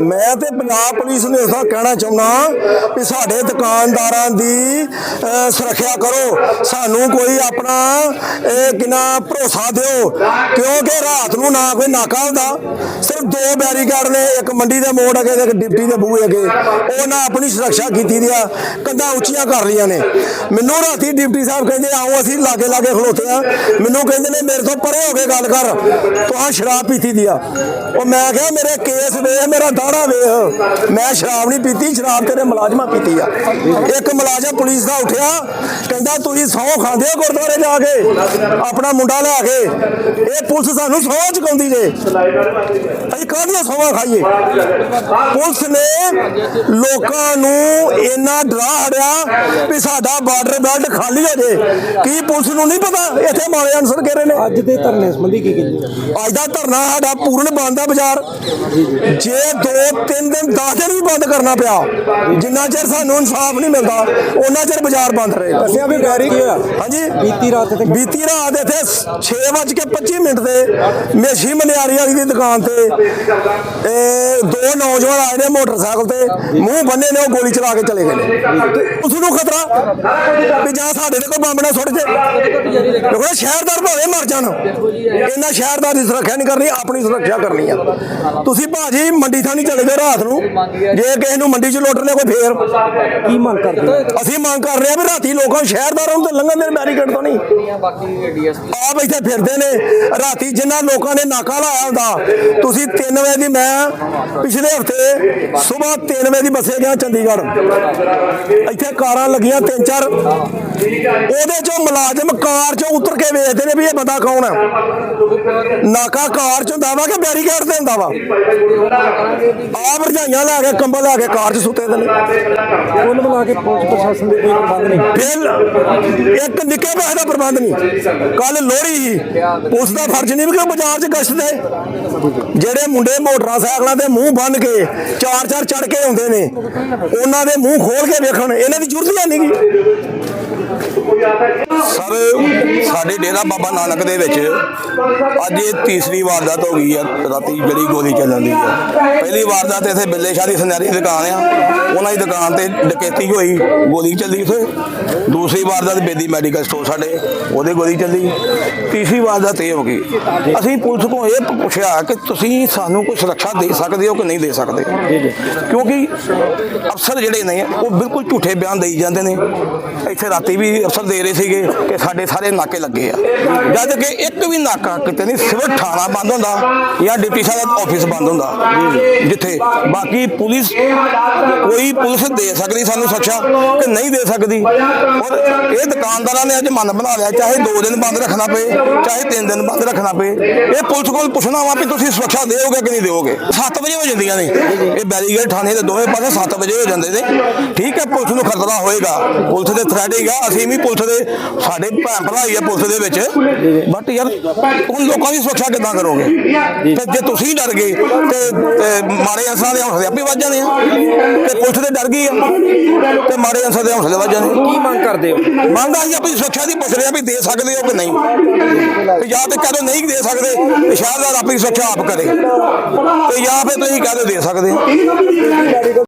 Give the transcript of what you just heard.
ਮੈਂ ਤੇ ਪੰਜਾਬ ਪੁਲਿਸ ਨੂੰ ਇਸਦਾ ਕਹਿਣਾ ਚਾਹੁੰਦਾ ਕਿ ਸਾਡੇ ਦੁਕਾਨਦਾਰਾਂ ਦੀ ਸੁਰੱਖਿਆ ਕਰੋ। ਸਾਨੂੰ ਕੋਈ ਆਪਣਾ, ਇਹ ਕਿਨਾ ਭਰੋਸਾ ਦਿਓ। ਕਿਉਂਕਿ ਰਾਤ ਨੂੰ ਨਾ ਕੋਈ ਨਾਕਾ ਹੁੰਦਾ। ਸਿਰਫ ਦੋ ਬੈਰੀਕੇਡ ਨੇ, ਇੱਕ ਮੰਡੀ ਦੇ ਮੋੜ ਅਗੇ ਤੇ ਇੱਕ ਡਿਪਟੀ ਦੇ ਬੂਹੇ ਅਗੇ। ਨਾ ਆਪਣੀ ਸੁਰੱਖਿਆ ਕੀਤੀ ਦੀ ਆ, ਕੰਧਾਂ ਉੱਚੀਆਂ ਕਰ ਲਈਆਂ ਨੇ। ਮੈਨੂੰ ਰਾਤੀ ਡਿਪਟੀ ਸਾਹਿਬ ਕਹਿੰਦੇ, ਆਓ ਅਸੀਂ ਲਾਗੇ ਲਾਗੇ ਖਲੋਤੇ ਆ। ਮੈਨੂੰ ਕਹਿੰਦੇ ਨੇ, ਮੇਰੇ ਤੋਂ ਪਰੇ ਹੋ ਕੇ ਗੱਲ ਕਰ। ਤੁਹਾਂ ਸ਼ਰਾਬ ਪੀਤੀ ਦੀ ਆ। ਉਹ ਮੈਂ ਕਿਹਾ, ਮੇਰੇ ਕੇਸ ਵੇਖ, ਮੇਰਾ ਦਾੜਾ ਵੇਖ। ਮੈਂ ਸ਼ਰਾਬ ਨਹੀਂ ਪੀਤੀ ਸ਼ਰਾਬ ਤੇਰੇ ਮੁਲਾਜ਼ਮਾਂ ਪੀਤੀ ਆ। ਇੱਕ ਮੁਲਾਜ਼ਮ ਪੁਲਿਸ ਦਾ ਉੱਠਿਆ ਕਹਿੰਦਾ ਤੁਸੀਂ ਸਹੁੰ ਖਾਂਦੇ ਹੋ ਗੁਰਦੁਆਰੇ ਜਾ ਕੇ? ਆਪਣਾ ਮੁੰਡਾ ਲੈ ਕੇ? ਇਹ ਪੁਲਿਸ ਸਾਨੂੰ ਸਹੁੰ ਚੁਕਾਉਂਦੀ ਜੇ। ਅਸੀਂ ਕਾਹਦੀਆਂ ਸਹੁੰ ਖਾਈਏ? ਪੁਲਿਸ ਨੇ ਲੋਕਾਂ ਨੂੰ ਇੰਨਾ ਡਰਾ ਹੜਿਆ ਵੀ ਸਾਡਾ ਬਾਰਡਰ ਬੈਲਟ ਖਾਲੀ ਹੋ ਜੇ। ਕੀ ਪੁਲਿਸ ਨੂੰ ਨਹੀਂ ਪਤਾ? ਇੱਥੇ ਮਾਰੇ ਅਨਸਰ ਕਿਹੜੇ ਨੇ। ਅੱਜ ਦੇ ਧਰਨੇ ਸੰਬੰਧੀ ਕੀ ਕਹਿੰਦੇ? ਅੱਜ ਦਾ ਧਰਨਾ ਸਾਡਾ ਪੂਰਨ ਬੰਦ ਆ ਬਾਜ਼ਾਰ। ਜੇ ਦੋ ਤਿੰਨ ਦਿਨ 10 ਦਿਨ ਵੀ ਬੰਦ ਕਰਨਾ ਪਿਆ। ਜਿੰਨਾ ਚਿਰ ਸਾਨੂੰ ਇਨਸਾਫ ਨਹੀਂ ਮਿਲਦਾ ਉਹਨਾਂ ਚਿਰ ਬਾਜ਼ਾਰ ਬੰਦ ਰਹੇਗਾ ਦੱਸਿਆ ਵੀ ਗੈਰੀ ਕੀ ਹੋਇਆ? ਹਾਂਜੀ। ਬੀਤੀ ਰਾਤ ਤੇ ਬੀਤੀ ਰਾਤ ਇੱਥੇ 6:25 ਮਿੰਟ ਤੇ ਮੇਸ਼ੀ ਮਨਿਆਰੀ ਵਾਲੀ ਦੀ ਦੁਕਾਨ ਤੇ ਇਹ ਦੋ ਨੌਜਵਾਨ ਆਏ ਨੇ ਮੋਟਰਸਾਈਕਲ ਤੇ ਮੂੰਹ ਬੰਨੇ ਨੇ ਉਹ ਗੋਲੀ ਚਲਾ ਕੇ ਚਲੇ ਗਏ ਨੇ। ਉਸ ਨੂੰ ਖਤਰਾ ਵੀ ਜਾਂ ਸਾਡੇ ਤੇ ਕੋਈ ਬੰਬ ਨਾ ਸੁੱਟ ਜੇ। ਦੇਖੋ ਸ਼ਹਿਰਦਾਰ ਭਾਵੇਂ ਮਰ ਜਾਣ ਇਹਨਾਂ ਸ਼ਹਿਰਦਾਰ ਦੀ ਸੁਰੱਖਿਆ ਨਹੀਂ ਕਰਨੀ ਆਪਣੀ ਸੁਰੱਖਿਆ ਕਰਨੀ ਆ। ਤੁਸੀਂ ਭਾਜੀ ਮੰਡੀ ਥਾਣੀ ਚਲੇ ਜਾਓ ਰਾਤ ਨੂੰ ਜੇ ਕਿਸੇ ਨੂੰ ਮੰਡੀ 'ਚ ਲੁੱਟ ਲਿਆ ਕੋਈ ਫੇਰ। ਕੀ ਮੰਗ ਕਰਦੇ? ਅਸੀਂ ਮੰਗ ਕਰ ਰਹੇ ਆ ਵੀ ਰਾਤੀ ਲੋਕਾਂ ਨੂੰ ਸ਼ਹਿਰਦਾਰਾਂ ਨੂੰ ਤੇ ਲੰਘਣ ਦੇ ਬੈਰੀਕੇਡ ਤੋਂ ਨਹੀਂ। ਆਪ ਇੱਥੇ ਫਿਰਦੇ ਨੇ ਰਾਤੀ ਜਿਨ੍ਹਾਂ ਲੋਕਾਂ ਨੇ ਨਾਕਾ ਲਾਇਆ ਹੁੰਦਾ ਤੁਸੀਂ 3 ਵਜੇ ਦੀ ਮੈਂ ਪਿਛਲੇ ਹਫ਼ਤੇ ਸਵੇਰ 3 ਵਜੇ ਦੀ ਬੱਸੇ ਗਿਆ ਚੰਡੀਗੜ੍ਹ। ਇੱਥੇ ਕਾਰਾਂ ਲੱਗੀਆਂ ਤਿੰਨ ਚਾਰ। ਉਹਦੇ ਚੋਂ ਮੁਲਾਜ਼ਮ ਕਾਰ ਚੋਂ ਉਤਰ ਕੇ ਵੇਖਦੇ ਨੇ ਵੀ ਇਹ ਬੰਦਾ ਕੌਣ ਹੈ ਨਾਕਾ ਕਾਰ ਚ ਹੁੰਦਾ ਵਾ ਕਿ ਬੈਰੀਕੇਡ ਤੇ ਹੁੰਦਾ ਵਾ? ਆਪ ਰਜਾਈਆਂ ਲੈ ਕੇ ਕੰਬਲ ਲੈ ਕੇ ਕਾਰ ਚ ਸੁੱਤੇ ਦੇ ਨੇ। ਕੁੱਲ ਮਿਲਾ ਕੇ ਪੁਲਿਸ ਪ੍ਰਸ਼ਾਸਨ ਦੇ ਕੋਈ ਪ੍ਰਬੰਧ ਨਹੀਂ। ਫਿਰ ਇੱਕ ਨਿੱਕੇ ਪੈਸੇ ਦਾ ਪ੍ਰਬੰਧ ਨਹੀਂ। ਕੱਲ ਲੋਹੜੀ ਸੀ। ਉਸ ਦਾ ਫਰਜ਼ ਨਹੀਂ ਕਿ ਬਾਜ਼ਾਰ 'ਚ ਗਸ਼ਤ ਦੇ। ਜਿਹੜੇ ਮੁੰਡੇ ਮੋਟਰਸਾਈਕਲਾਂ ਤੇ ਮੂੰਹ ਬੰਨ ਕੇ, ਚਾਰ ਚਾਰ ਚੜ ਕੇ ਆਉਂਦੇ ਨੇ। ਉਹਨਾਂ ਦੇ ਮੂੰਹ ਖੋਲ ਕੇ ਵੇਖਣ, ਇਹਨਾਂ ਦੀ ਜ਼ਰੂਰਤ ਹੀ ਨਹੀਂ ਸਰ, ਸਾਡੇ ਡੇਰਾ ਬਾਬਾ ਨਾਨਕ ਦੇ ਵਿੱਚ ਅੱਜ ਇਹ ਤੀਸਰੀ ਵਾਰਦਾਤ ਹੋ ਗਈ ਆ, ਰਾਤੀ ਜਿਹੜੀ ਗੋਲੀ ਚੱਲਣ ਦੀ ਆ। ਪਹਿਲੀ ਵਾਰਦਾਤ ਇੱਥੇ ਬਿੱਲੇ ਸ਼ਾਹ ਦੀ ਸੁਨਹਿਰੀ ਦੁਕਾਨ ਆ, ਉਹਨਾਂ ਦੀ ਦੁਕਾਨ ਤੇ ਡਕੈਤੀ ਹੋਈ, ਗੋਲੀ ਚੱਲੀ ਉੱਥੇ। ਦੂਸਰੀ ਵਾਰਦਾਤ ਬੇਦੀ ਮੈਡੀਕਲ ਸਟੋਰ ਸਾਡੇ, ਉਹਦੇ ਗੋਲੀ ਚੱਲੀ। ਤੀਸਰੀ ਵਾਰਦਾਤ ਇਹ ਹੋ ਗਈ। ਅਸੀਂ ਪੁਲਿਸ ਤੋਂ ਇਹ ਪੁੱਛਿਆ ਕਿ ਤੁਸੀਂ ਸਾਨੂੰ ਕੋਈ ਸੁਰੱਖਿਆ ਦੇ ਸਕਦੇ ਹੋ ਕਿ ਨਹੀਂ ਦੇ ਸਕਦੇ? ਕਿਉਂਕਿ ਅਫਸਰ ਜਿਹੜੇ ਨੇ, ਉਹ ਬਿਲਕੁਲ ਝੂਠੇ ਬਿਆਨ ਦੇਈ ਜਾਂਦੇ ਨੇ। ਇੱਥੇ ਰਾਤੀ ਵੀ ਅਫਸਰ ਦੇ ਰਹੇ ਸੀਗੇ। ਕਿ ਸਾਡੇ ਸਾਰੇ ਨਾਕੇ ਲੱਗੇ ਆ। ਜਦ ਕਿ ਇੱਕ ਵੀ ਨਾਕਾ ਕਿਤੇ ਨਹੀਂ, ਸਿਰਫ ਥਾਣਾ ਬੰਦ ਹੁੰਦਾ ਜਾਂ ਡਿਪਟੀ ਸਾਹਿਬ ਦਾ ਆਫਿਸ ਬੰਦ ਹੁੰਦਾ, ਜਿੱਥੇ ਬਾਕੀ ਪੁਲਿਸ, ਕੋਈ ਪੁਲਿਸ ਦੇ ਸਕਦੀ ਸਾਨੂੰ ਸੁਰੱਖਿਆ ਕਿ ਨਹੀਂ ਦੇ ਸਕਦੀ। ਔਰ ਇਹ ਦੁਕਾਨਦਾਰਾਂ ਨੇ ਅੱਜ ਮਨ ਬਣਾ ਲਿਆ, ਚਾਹੇ 2 ਦਿਨ ਬੰਦ ਰੱਖਣਾ ਪਏ, ਚਾਹੇ 3 ਦਿਨ ਬੰਦ ਰੱਖਣਾ ਪਏ, ਇਹ ਪੁਲਿਸ ਕੋਲ ਪੁੱਛਣਾ ਵਾ ਵੀ ਤੁਸੀਂ ਸੁਰੱਖਿਆ ਦੇਓਗੇ ਕਿ ਨਹੀਂ ਦਿਓਗੇ। 7 ਵਜੇ ਹੋ ਜਾਂਦੀਆਂ ਨੇ। ਇਹ ਬੈਰੀਗੇਡ ਥਾਣੇ ਦੇ ਦੋਵੇਂ ਪਾਸੇ 7 ਵਜੇ ਹੋ ਜਾਂਦੇ ਨੇ। ਠੀਕ ਹੈ, ਪੁਲਿਸ ਨੂੰ ਖਤਰਾ ਹੋਏਗਾ। ਪੁਲਿਸ ਦੇ ਥ੍ਰੈਡ ਹੈਗਾ, ਅਸੀਂ ਵੀ ਪੁਲਿਸ ਦੇ ਸਾਡੇ ਭੈਣ ਭਰਾ ਹੀ ਆ ਪੁਲਿਸ ਦੇ ਵਿੱਚ। ਬਟ ਯਾਰ ਹੁਣ ਲੋਕਾਂ ਦੀ ਸੁਰੱਖਿਆ ਕਿੱਦਾਂ ਕਰੋਗੇ? ਤੇ ਜੇ ਤੁਸੀਂ ਡਰ ਗਏ ਤੇ ਮਾੜੇ ਅਨਸਰਾਂ ਦੇ ਹੌਸਲੇ ਆਪੇ ਵੱਜ ਜਾਣੇ ਆ। ਤੇ ਪੁਲਿਸ ਦੇ ਡਰ ਗਈ ਆ ਤੇ ਮਾੜੇ ਅਨਸਰ ਦੇ ਹੌਸਲੇ ਵੱਜ ਜਾਣੇ ਕੀ ਮੰਗ ਕਰਦੇ ਹੋ? ਮੰਗ ਅਸੀਂ ਆਪਣੀ ਸੁਰੱਖਿਆ ਦੀ ਪੁੱਛ ਰਹੇ ਵੀ ਦੇ ਸਕਦੇ ਹੋ ਕਿ ਨਹੀਂ। ਤੇ ਜਾਂ ਤੇ ਕਹੋ ਨਹੀਂ ਦੇ ਸਕਦੇ ਤੇ ਸ਼ਹਿਰਦਾਰ ਆਪਣੀ ਸੁਰੱਖਿਆ ਆਪ ਕਰੇ। ਤੇ ਜਾਂ ਫਿਰ ਤੁਸੀਂ ਕਹਦੇ ਦੇ ਸਕਦੇ